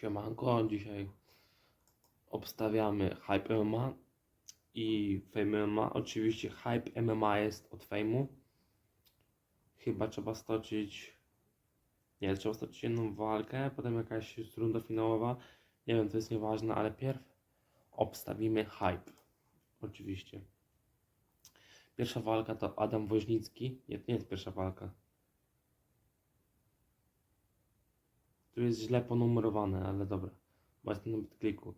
Siemanko, dzisiaj obstawiamy Hype MMA i Fame MMA. Oczywiście Hype MMA jest od Fame'u. Chyba trzeba stoczyć... Nie, trzeba stoczyć jedną walkę, potem jakaś runda finałowa. Nie wiem, to jest nieważne, ale pierw obstawimy Hype. Oczywiście. Pierwsza walka to Adam Woźnicki. Nie, to nie jest pierwsza walka. Tu jest źle ponumerowane, ale dobra. Jest na kliku.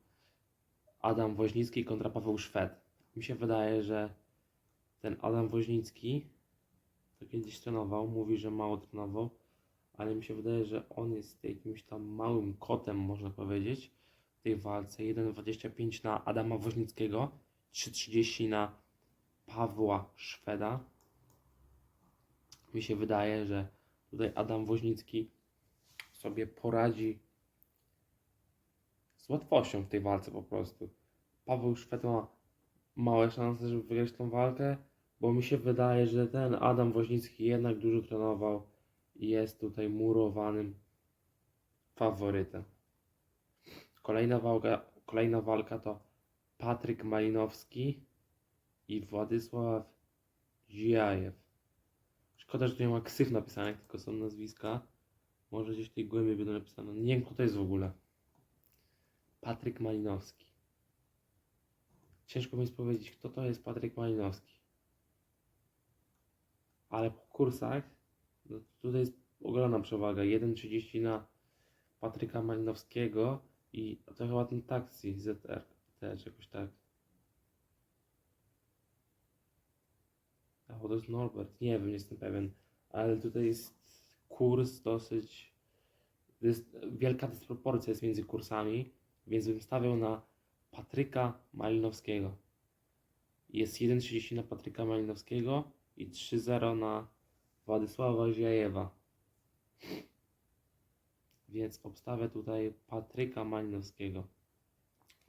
Adam Woźnicki kontra Paweł Szwed. Mi się wydaje, że ten Adam Woźnicki to kiedyś trenował, mówi, że mało trenował, ale mi się wydaje, że on jest jakimś tam małym kotem, można powiedzieć, w tej walce. 1,25 na Adama Woźnickiego, 3,30 na Pawła Szweda. Mi się wydaje, że tutaj Adam Woźnicki sobie poradzi z łatwością w tej walce po prostu. Paweł Szwed ma małe szanse, żeby wygrać tą walkę, bo mi się wydaje, że ten Adam Woźnicki jednak dużo trenował i jest tutaj murowanym faworytem. Kolejna walka, kolejna walka to Patryk Malinowski i Władysław Ziajew. Szkoda, że tu nie ma ksyw napisanych, tylko są nazwiska. Może gdzieś tutaj głębiej będą napisane. Nie wiem, kto to jest w ogóle. Patryk Malinowski. Ciężko mi jest powiedzieć, kto to jest Patryk Malinowski. Ale po kursach no, tutaj jest ogromna przewaga. 1,30 na Patryka Malinowskiego i to chyba ten taksi ZR też jakoś tak. A to jest Norbert. Nie wiem, nie jestem pewien. Ale tutaj jest kurs dosyć. Wielka dysproporcja jest między kursami, więc bym stawiał na Patryka Malinowskiego. Jest 1,30 na Patryka Malinowskiego i 3,0 na Władysława Ziajewa. Więc obstawię tutaj Patryka Malinowskiego.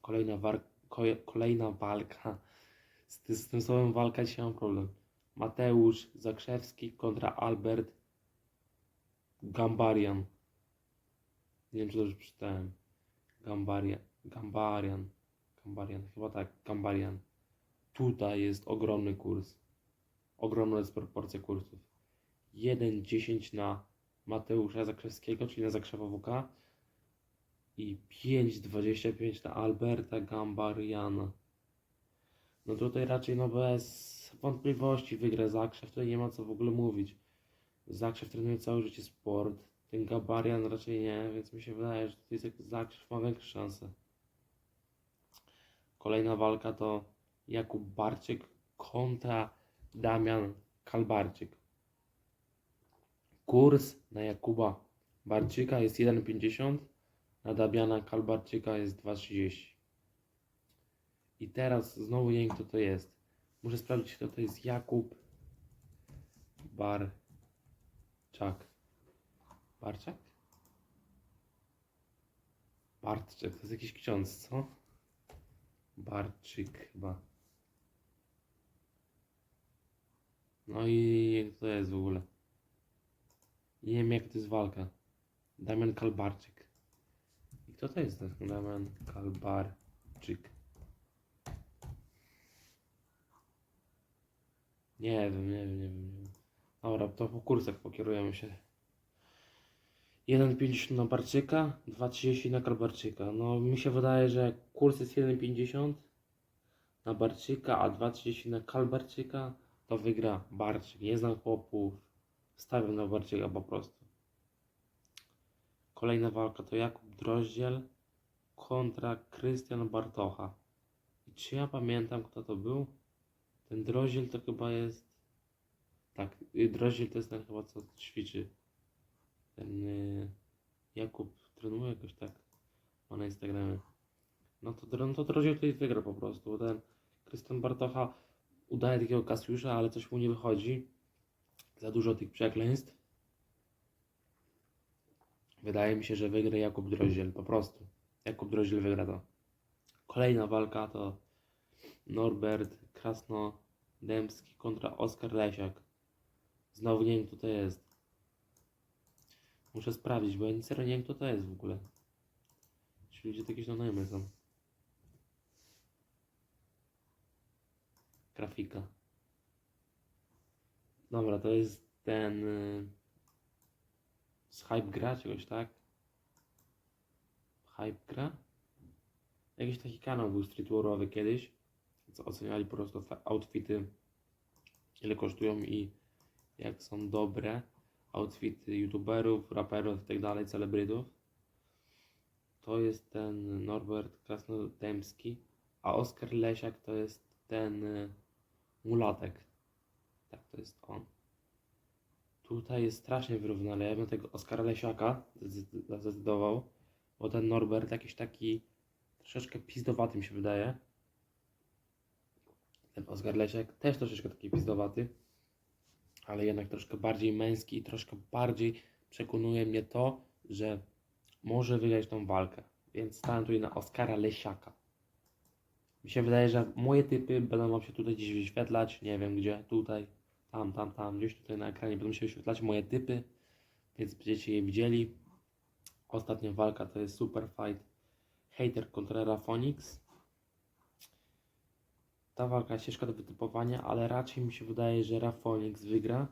Kolejna, war- kolejna walka. Z tym słowem walka dzisiaj mam problem. Mateusz Zakrzewski kontra Albert Gambarian. Nie wiem, czy dobrze przeczytałem. Gambarian. Gambarian. Gambarian. Chyba tak. Gambarian. Tutaj jest ogromny kurs. Ogromna jest proporcja kursów. 1,10 na Mateusza Zakrzewskiego, czyli na Zakrzewa WK. I 5,25 na Alberta Gambariana. No tutaj raczej no bez wątpliwości wygra Zakrzew. Tutaj nie ma co w ogóle mówić. Zakrzew trenuje całe życie sport. Ten Gabarian raczej nie, więc mi się wydaje, że tutaj Zakrzew ma większe szanse. Kolejna walka to Jakub Barczyk kontra Damian Kalbarczyk. Kurs na Jakuba Barczyka jest 1,50, na Damiana Kalbarczyka jest 2,30. I teraz znowu nie wiem kto to jest. Muszę sprawdzić kto to jest Jakub Barczak. Barczak? Bartczek, to jest jakiś ksiądz, co? Barczyk chyba. No i kto to jest w ogóle? Nie wiem jak to jest walka. Damian Kalbarczyk. I kto to jest ten Damian Kalbarczyk? Nie wiem, nie wiem, nie wiem, nie wiem. Dobra, to po kursach pokierujemy się. 1,50 na Barczyka, 2,30 na Kalbarczyka. No mi się wydaje, że kurs jest 1,50 na Barczyka, a 2,30 na Kalbarczyka, to wygra Barczyk. Nie znam chłopów, stawiam na Barczyka po prostu. Kolejna walka to Jakub Droździel kontra Krystian Bartocha. I czy ja pamiętam kto to był? Ten Droździel to chyba jest... Tak, Droździel to jest ten chyba co ćwiczy. Ten y, Jakub trenuje jakoś tak. Ma na Instagramie. No to, no to Droździel tutaj wygra po prostu. bo Ten Krystian Bartocha udaje takiego Kasiusza, ale coś mu nie wychodzi. Za dużo tych przekleństw. Wydaje mi się, że wygra Jakub Droździel, po prostu. Jakub Droździel wygra to. Kolejna walka to Norbert Krasnodębski kontra Oskar Lesiak. Znowu nie wiem kto to jest. Muszę sprawdzić, bo ja nic serio nie wiem kto to jest w ogóle. Ci ludzie to jakieś no są. Grafika. Dobra, to jest ten... y, Z Hype Gra czegoś, tak? Hype Gra? Jakiś taki kanał był streetwearowy kiedyś, co oceniali po prostu outfity, ile kosztują i jak są dobre outfity youtuberów, raperów i tak celebrytów. To jest ten Norbert Krasnodębski, a Oskar Lesiak to jest ten y, mulatek. Tak, to jest on. Tutaj jest strasznie wyrównane. Ja bym tego Oskara Lesiaka zdecyd- zdecydował, bo ten Norbert jakiś taki troszeczkę pizdowaty mi się wydaje. Ten Oskar Lesiak też troszeczkę taki pizdowaty, ale jednak troszkę bardziej męski i troszkę bardziej przekonuje mnie to, że może wygrać tą walkę. Więc stałem tutaj na Oskara Lesiaka. Mi się wydaje, że moje typy będą Wam się tutaj gdzieś wyświetlać, nie wiem gdzie, tutaj, tam, tam, tam, gdzieś tutaj na ekranie będą się wyświetlać moje typy, więc będziecie je widzieli. Ostatnia walka to jest Super Fight Hater kontra Rafonix. Ta walka jest ciężka do wytypowania, ale raczej mi się wydaje, że Rafonix wygra.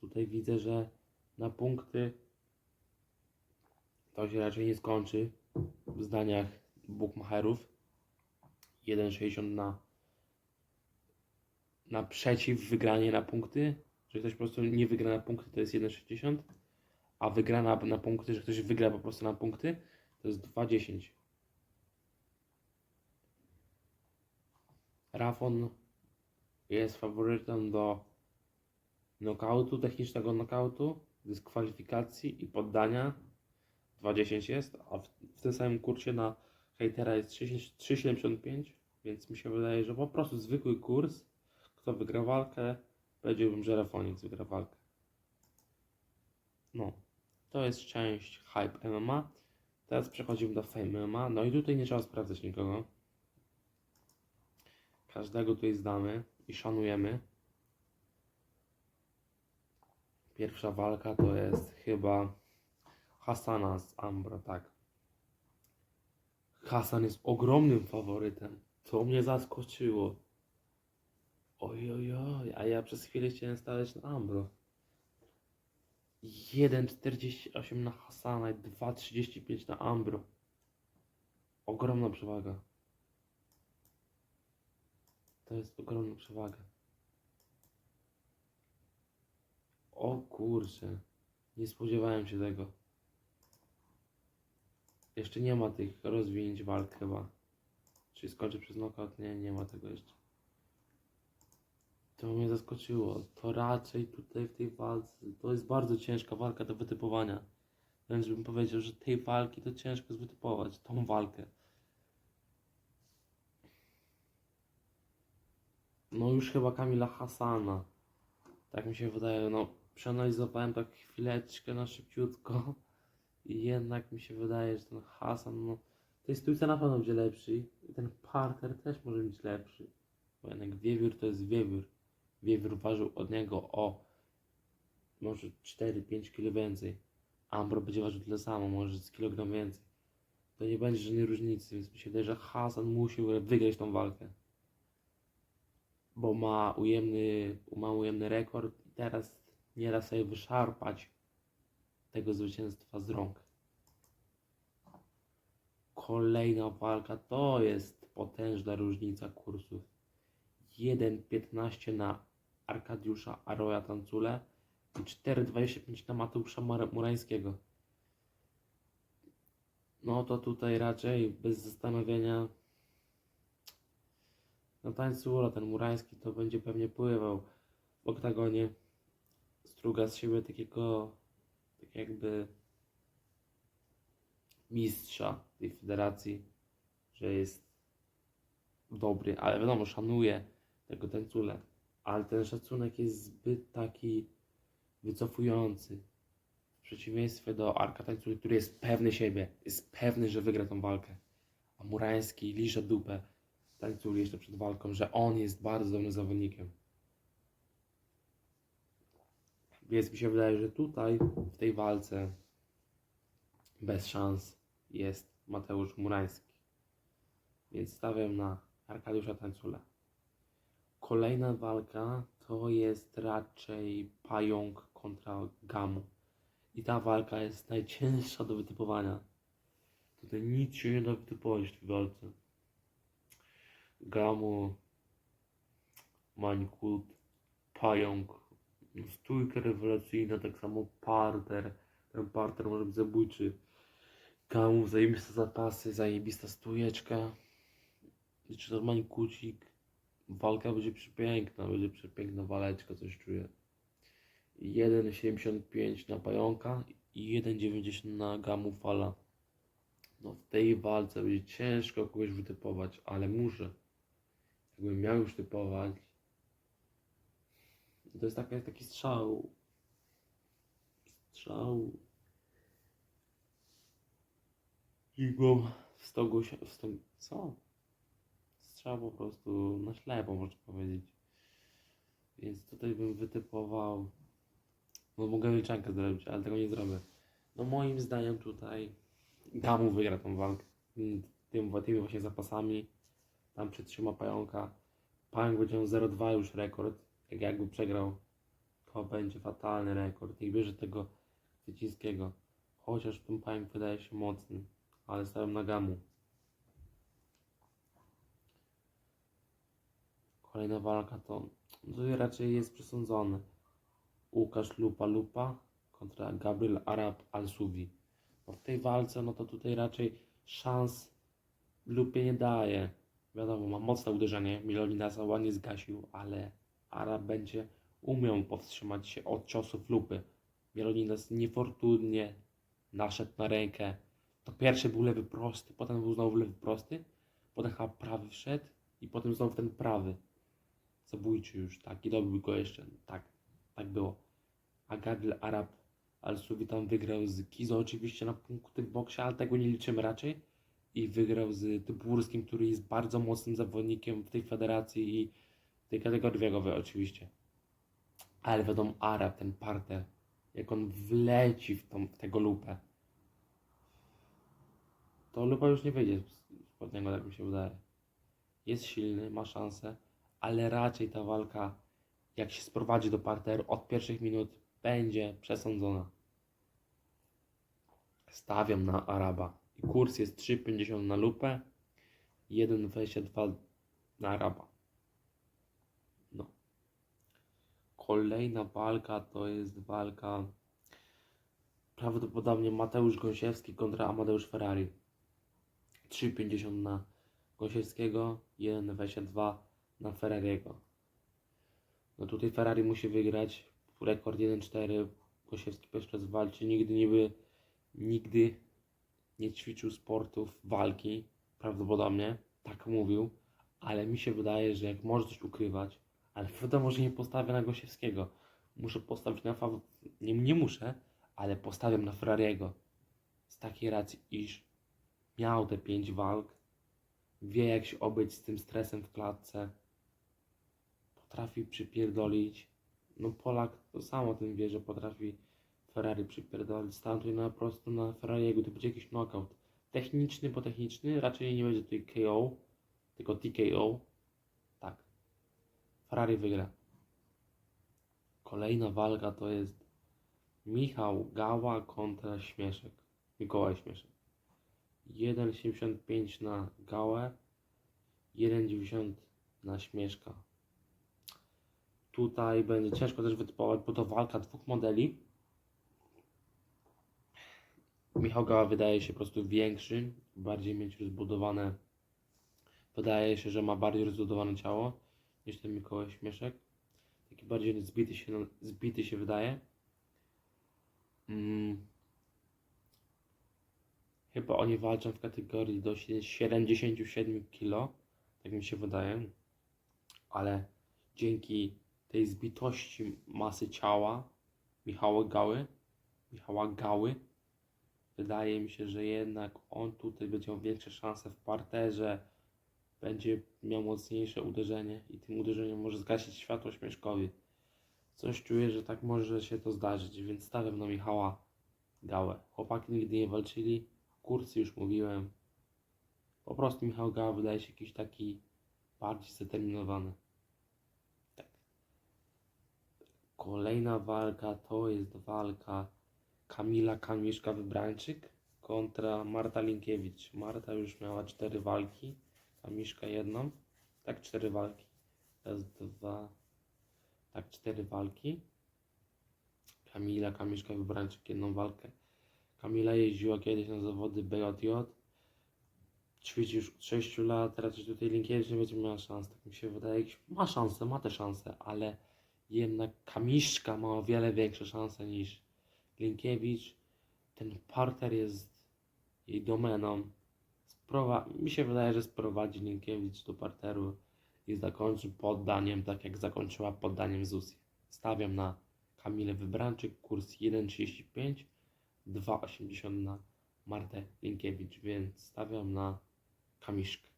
Tutaj widzę, że na punkty to się raczej nie skończy w zdaniach bookmacherów. 1,60 na na przeciw wygranie na punkty, że ktoś po prostu nie wygra na punkty to jest 1,60, a wygrana na punkty, że ktoś wygra po prostu na punkty to jest 2,10. Rafon jest faworytem do knockoutu, technicznego knockoutu, dyskwalifikacji i poddania. 2,10 jest, a w, w tym samym kursie na hejtera jest 3,75, więc mi się wydaje, że po prostu zwykły kurs, kto wygra walkę, powiedziałbym, że Rafonix wygra walkę. No, to jest część Hype MMA. Teraz przechodzimy do Fame MMA. No i tutaj nie trzeba sprawdzać nikogo. Każdego tutaj znamy i szanujemy. Pierwsza walka to jest chyba Hasana z Ambro, tak. Hasan jest ogromnym faworytem. To mnie zaskoczyło. Oj, oj, oj, a ja przez chwilę chciałem stawiać na Ambro. 1,48 na Hasana i 2,35 na Ambro. Ogromna przewaga. To jest ogromna przewaga. O kurczę. Nie spodziewałem się tego. Jeszcze nie ma tych rozwinięć walk chyba. Czy skończy przez knockout? Nie, nie ma tego jeszcze. To mnie zaskoczyło. To raczej tutaj w tej walce, to jest bardzo ciężka walka do wytypowania. Wręcz bym powiedział, że tej walki to ciężko wytypować, tą walkę. No już chyba Kamila Hasana. Tak mi się wydaje, no przeanalizowałem tak chwileczkę na szybciutko i jednak mi się wydaje, że ten Hasan, no tej stójce na pewno będzie lepszy i ten parter też może być lepszy. Bo jednak wiewiór to jest wiewiór. Wiewiór ważył od niego o może 4-5 kg więcej. Ambro będzie ważył tyle samo, może z kilogram więcej. To nie będzie żadnej różnicy, więc mi się wydaje, że Hasan musi wygrać tą walkę. Bo ma ujemny, ma ujemny rekord i teraz nie da sobie wyszarpać tego zwycięstwa z rąk. Kolejna walka to jest potężna różnica kursów. 1,15 na Arkadiusza Aroja Tancule i 4,25 na Mateusza Murańskiego. No to tutaj raczej bez zastanowienia na tańcula ten Murański to będzie pewnie pływał w oktagonie. Struga z siebie takiego tak jakby mistrza tej federacji, że jest dobry, ale wiadomo, szanuje tego tańcule, ale ten szacunek jest zbyt taki wycofujący. W przeciwieństwie do Arka Tańculi, który jest pewny siebie, jest pewny, że wygra tą walkę. A Murański liże dupę Tańculi jeszcze przed walką, że on jest bardzo dobrym zawodnikiem. Więc mi się wydaje, że tutaj, w tej walce, bez szans jest Mateusz Murański. Więc stawiam na Arkadiusza Tańcula. Kolejna walka to jest raczej pająk kontra gamu. I ta walka jest najcięższa do wytypowania. Tutaj nic się nie da wytypować w tej walce. Gamu, Mańkut, Pająk, no, stójka rewelacyjna, tak samo parter. Ten parter może być zabójczy. Gamu, zajebiste zapasy, zajebista stójeczka. Czy to Mańkucik. Walka będzie przepiękna, będzie przepiękna waleczka, coś czuję. 1,75 na pająka i 1,90 na gamu fala. No w tej walce będzie ciężko kogoś wytypować, ale muszę. Jakbym miał już typować, to jest taki, taki strzał. Strzał. Igłą w stogu się, w stog, co? Strzał po prostu na ślepo, można powiedzieć. Więc tutaj bym wytypował. No mogę liczankę zrobić, ale tego nie zrobię. No moim zdaniem tutaj Gamu wygra tą walkę. Tym, tymi właśnie zapasami. Tam przytrzyma pająka. Pająk będzie miał 0,2 już rekord. Jak jakby przegrał, to będzie fatalny rekord. Nie bierze tego Kwiecińskiego. Chociaż ten pająk wydaje się mocny. Ale stałem na Gamu. Kolejna walka to, to raczej jest przesądzone. Łukasz Lupa Lupa kontra Gabriel Arab Al-Suwi. Bo w tej walce, no to tutaj raczej szans Lupie nie daje. Wiadomo, ma mocne uderzenie, Miloninasa ładnie zgasił, ale Arab będzie umiał powstrzymać się od ciosów Lupy. Mieloninas niefortunnie naszedł na rękę. To pierwszy był lewy prosty, potem był znowu lewy prosty, potem chyba prawy wszedł i potem znowu ten prawy. Zabójczy już, tak, i dobił go jeszcze, tak, tak było. A Gabriel Arab Al-Suwi tam wygrał z Kizo oczywiście na punkty w boksie, ale tego nie liczymy raczej. I wygrał z Tyburskim, który jest bardzo mocnym zawodnikiem w tej federacji i tej kategorii wiekowej oczywiście. Ale wiadomo, Arab, ten parter, jak on wleci w, tą, w tego lupę, to lupa już nie wyjdzie spod niego, tak mi się wydaje. Jest silny, ma szansę, ale raczej ta walka, jak się sprowadzi do parteru od pierwszych minut, będzie przesądzona. Stawiam na Araba. Kurs jest 3,50 na lupę, 1,22 na Araba. No. Kolejna walka to jest walka prawdopodobnie Mateusz Gąsiewski kontra Amadeusz Ferrari. 3,50 na Gąsiewskiego, 1,22 na Ferrariego. No tutaj Ferrari musi wygrać rekord 1-4. Gosiewski pierwszy raz walczy. Nigdy nie by, nigdy nie ćwiczył sportów walki. Prawdopodobnie. Tak mówił. Ale mi się wydaje, że jak może coś ukrywać, ale wiadomo, że nie postawię na Gosiewskiego. Muszę postawić na faw... nie, nie muszę, ale postawiam na Ferrariego. Z takiej racji, iż miał te pięć walk. Wie jak się obyć z tym stresem w klatce. Potrafi przypierdolić no Polak to samo o tym wie, że potrafi Ferrari przypierdolić. Startuje na prostu na Ferrariego, to będzie jakiś knockout. Techniczny, bo techniczny, raczej nie będzie tutaj KO, tylko TKO. Tak. Ferrari wygra. Kolejna walka to jest Michał Gała kontra Śmieszek. Mikołaj Śmieszek. 1,75 na Gałę, 1,90 na Śmieszka. Tutaj będzie ciężko też wytypować, bo to walka dwóch modeli. Michał Gała wydaje się po prostu większy, bardziej mieć rozbudowane. Wydaje się, że ma bardziej rozbudowane ciało niż ten Mikołaj Śmieszek. Taki bardziej zbity się, zbity się wydaje. Mm. Chyba oni walczą w kategorii do 77 kg, tak mi się wydaje. Ale dzięki tej zbitości masy ciała Michała Gały, Michała Gały, wydaje mi się, że jednak on tutaj będzie miał większe szanse w parterze, będzie miał mocniejsze uderzenie i tym uderzeniem może zgasić światło śmieszkowi. Coś czuję, że tak może się to zdarzyć, więc stawiam na Michała Gałę. Chłopaki nigdy nie walczyli, kursy już mówiłem, Po prostu Michał Gała wydaje się jakiś taki bardziej zdeterminowany. Tak. Kolejna walka to jest walka Kamila Kamiszka Wybrańczyk kontra Marta Linkiewicz. Marta już miała cztery walki, Kamiszka jedną. Tak, cztery walki. Raz, dwa, tak, cztery walki. Kamila Kamiszka Wybrańczyk jedną walkę. Kamila jeździła kiedyś na zawody BJJ. Ćwiczy już od 6 lat, raczej tutaj Linkiewicz nie będzie miała szans, tak mi się wydaje. Ma szansę, ma te szanse, ale jednak Kamiszka ma o wiele większe szanse niż Linkiewicz. Ten parter jest jej domeną. Sprowa- mi się wydaje, że sprowadzi Linkiewicz do parteru i zakończy poddaniem, tak jak zakończyła poddaniem Zusi. Stawiam na Kamilę Wybranczyk, kurs 1,35, 2,80 na Martę Linkiewicz, więc stawiam na Kamiszkę.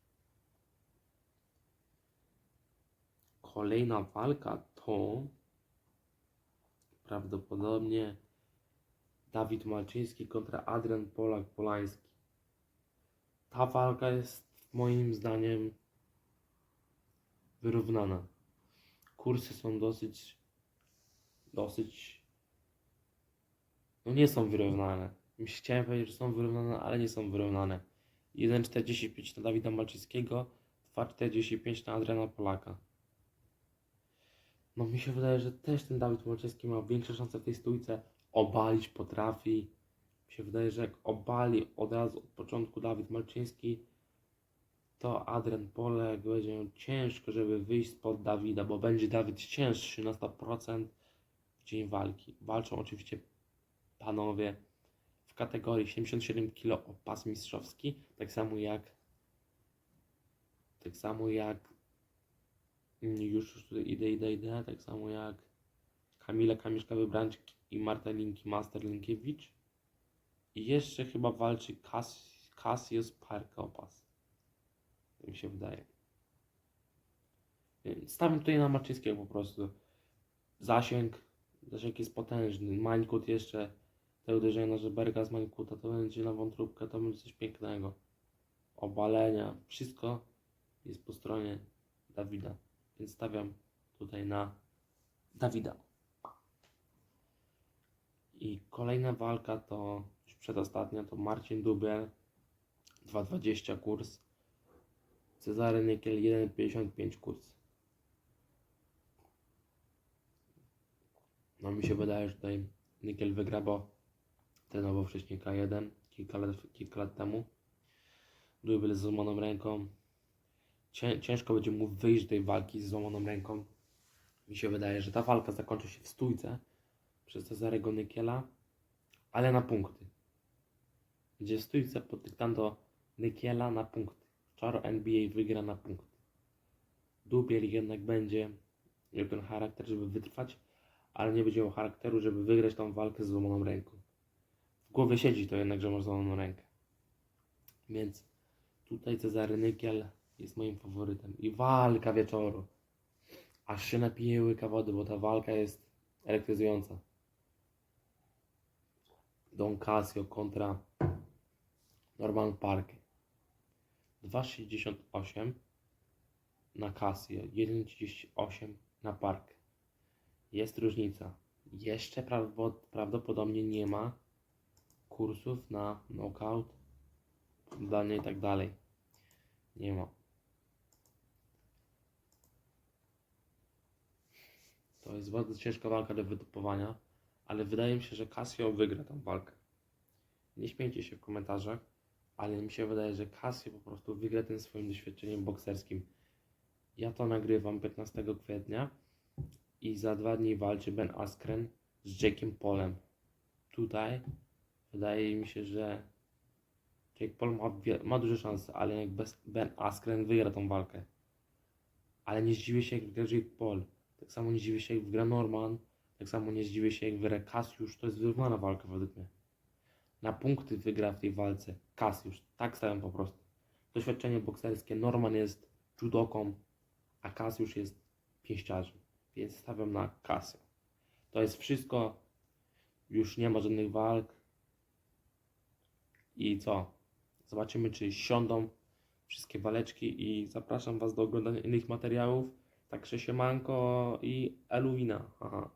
Kolejna walka to prawdopodobnie Dawid Malczyński kontra Adrian Polak-Polański. Ta walka jest moim zdaniem wyrównana. Kursy są dosyć, dosyć, no nie są wyrównane. Chciałem powiedzieć, że są wyrównane, ale nie są wyrównane. 1,45 na Dawida Malczyńskiego, 2,45 na Adriana Polaka. No mi się wydaje, że też ten Dawid Malczyński ma większe szanse w tej stójce. Obalić potrafi. Mi się wydaje, że jak obali od razu od początku Dawid Malczyński, to Adrian Polek będzie miał ciężko, żeby wyjść spod Dawida, bo będzie Dawid cięższy na 100% w dzień walki. Walczą oczywiście panowie w kategorii 77 kg o pas mistrzowski, tak samo jak tak samo jak już, już tutaj idę, idę, idę, tak samo jak Kamila Kamiszka Wybrańczyk i Marta Linki Master Linkiewicz i jeszcze chyba walczy Cas Cassius Parka o pas. Tak mi się wydaje. Stawiam tutaj na Marczyńskiego po prostu. Zasięg, zasięg jest potężny. Mańkut jeszcze, te uderzenia na Żeberga z Mańkuta, to będzie na wątróbkę, to będzie coś pięknego. Obalenia, wszystko jest po stronie Dawida. Więc stawiam tutaj na Dawida. I kolejna walka to już przedostatnia, to Marcin Dubiel 2,20 kurs. Cezary Nykiel 1,55 kurs. No mi się wydaje, że tutaj Nykiel wygra, bo trenował wcześniej K1 kilka lat, kilka lat temu. Dubiel z złamaną ręką. Cię, ciężko będzie mu wyjść do tej walki z złamaną ręką. Mi się wydaje, że ta walka zakończy się w stójce przez Cezarego Nykiela, ale na punkty. Gdzie stójce poddyktando Nykiela na punkty. Czaro NBA wygra na punkty. Dubiel jednak będzie miał ten charakter, żeby wytrwać, ale nie będzie miał charakteru, żeby wygrać tą walkę z złamaną ręką. W głowie siedzi to jednak, że ma złamaną rękę. Więc tutaj Cezary Nykiel jest moim faworytem. I walka wieczoru. Aż się napije łyka wody, bo ta walka jest elektryzująca. Don Casio kontra Norman Parker. 2,68 na Casio, 1,38 na Park. Jest różnica. Jeszcze prawdo- prawdopodobnie nie ma kursów na knockout, poddanie i tak dalej. Nie ma. To jest bardzo ciężka walka do wytypowania, ale wydaje mi się, że Casio wygra tę walkę. Nie śmiejcie się w komentarzach, ale mi się wydaje, że Casio po prostu wygra tym swoim doświadczeniem bokserskim. Ja to nagrywam 15 kwietnia i za dwa dni walczy Ben Askren z Jake'iem Polem. Tutaj wydaje mi się, że Jake Paul ma, ma duże szanse, ale jak Ben Askren wygra tą walkę. Ale nie zdziwię się, jak wygra Jake Paul. Tak samo nie zdziwię się, jak wygra Norman. Tak samo nie zdziwię się, jak wygra Cassiusz. To jest wyrównana walka według mnie. Na punkty wygra w tej walce Cassiusz. Tak stawiam po prostu. Doświadczenie bokserskie. Norman jest judoką, a Cassiusz jest pięściarzem. Więc stawiam na Casio. To jest wszystko. Już nie ma żadnych walk. I co? Zobaczymy, czy siądą wszystkie waleczki i zapraszam Was do oglądania innych materiałów. Także siemanko i eluwina. Aha.